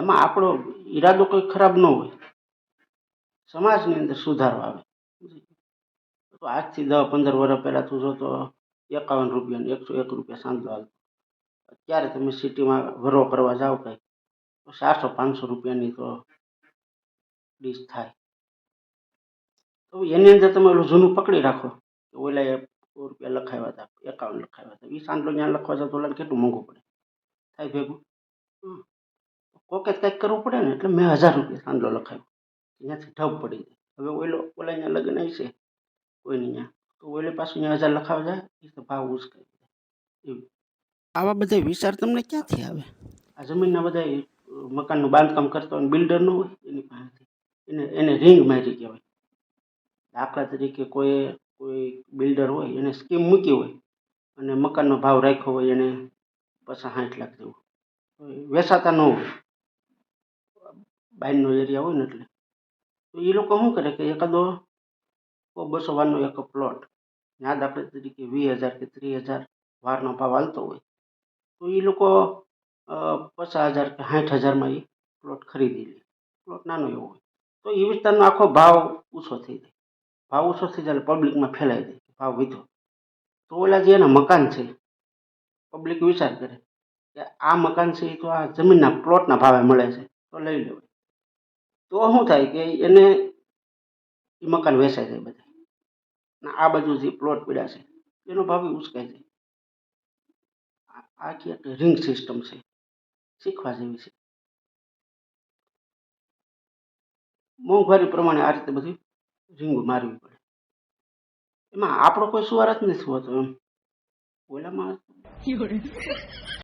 એમાં આપણો ઈરાદો કોઈ ખરાબ ન હોય. સમાજની અંદર સુધારો આવે. તો આજથી દસ પંદર વર્ષ પહેલાં તું જોતો એકાવન રૂપિયા એકસો એક રૂપિયા સાંજનો હાલતો અત્યારે તમે સિટીમાં વરો કરવા જાઓ કંઈ, તો ચારસો પાંચસો રૂપિયાની તો ડીશ થાય. તો એની અંદર તમે ઓલું જૂનું પકડી રાખો કે ઓલા સો રૂપિયા લખાવ્યા હતા, એકાવન લખાવ્યા હતા. એ સાંજલો ત્યાં લખવા જાવ તો ઓલાને કેટલું મોંઘું પડે? થાય ભેગું? જ કંઈક કરવું પડે ને એટલે મેં હજાર રૂપિયા સાંજલો લખાવ્યો. ત્યાંથી ઠપ પડી જાય હવે ઓઈલો ઓલા અહીંયા લગ્ન આવશે કોઈની અહીંયા? તો ઓઈલે પાછું અહીંયા હજાર લખાવા જાય એ તો ભાવ ઉચકાઈ જાય. એવું. આવા બધા વિચાર તમને ક્યાંથી આવે? આ જમીનના બધા મકાનનું બાંધકામ કરતા હોય બિલ્ડર ન હોય એની પાસેથી. એને એને રિંગ મારી કહેવાય. દાખલા તરીકે કોઈ કોઈ બિલ્ડર હોય એને સ્કીમ મૂકી હોય અને મકાનનો ભાવ રાખ્યો હોય એને પચાસ સાઠ લાખ જેવું વેસાતા વેચાતા ન હોય. બાયનો એરિયા હોય ને એટલે. તો એ લોકો શું કરે કે એકાદો બસો વારનો એક પ્લોટ યાદ આપણે તરીકે વીસ હજાર કે ત્રીસ હજાર વારનો ભાવ હાલતો હોય, તો એ લોકો પચાસ હજાર કે સાઠ હજારમાં એ પ્લોટ ખરીદી લે. પ્લોટ નાનો એવો હોય. તો એ વિસ્તારનો આખો ભાવ ઓછો થઈ જાય. ભાવ ઓછો થઈ જાય પબ્લિકમાં ફેલાઈ જાય ભાવ વીધો તો ઓલા જે એના મકાન છે પબ્લિક વિચાર કરે કે આ મકાન છે એ તો આ જમીનના પ્લોટના ભાવે મળે છે, તો લઈ લેવાય. તો શું થાય કે એને એ મકાન વેચાઈ જાય બધા. આ બાજુ જે પ્લોટ પડ્યા છે, એનો ભાવ ઉચકાઈ જાય. આખી એક રિંગ સિસ્ટમ છે, શીખવા જેવી છે. મોંઘવારી પ્રમાણે આ રીતે બધી રિંગ મારવી પડે. એમાં આપણો કોઈ સુવારત નથી હોતો એમ. ઓલામાં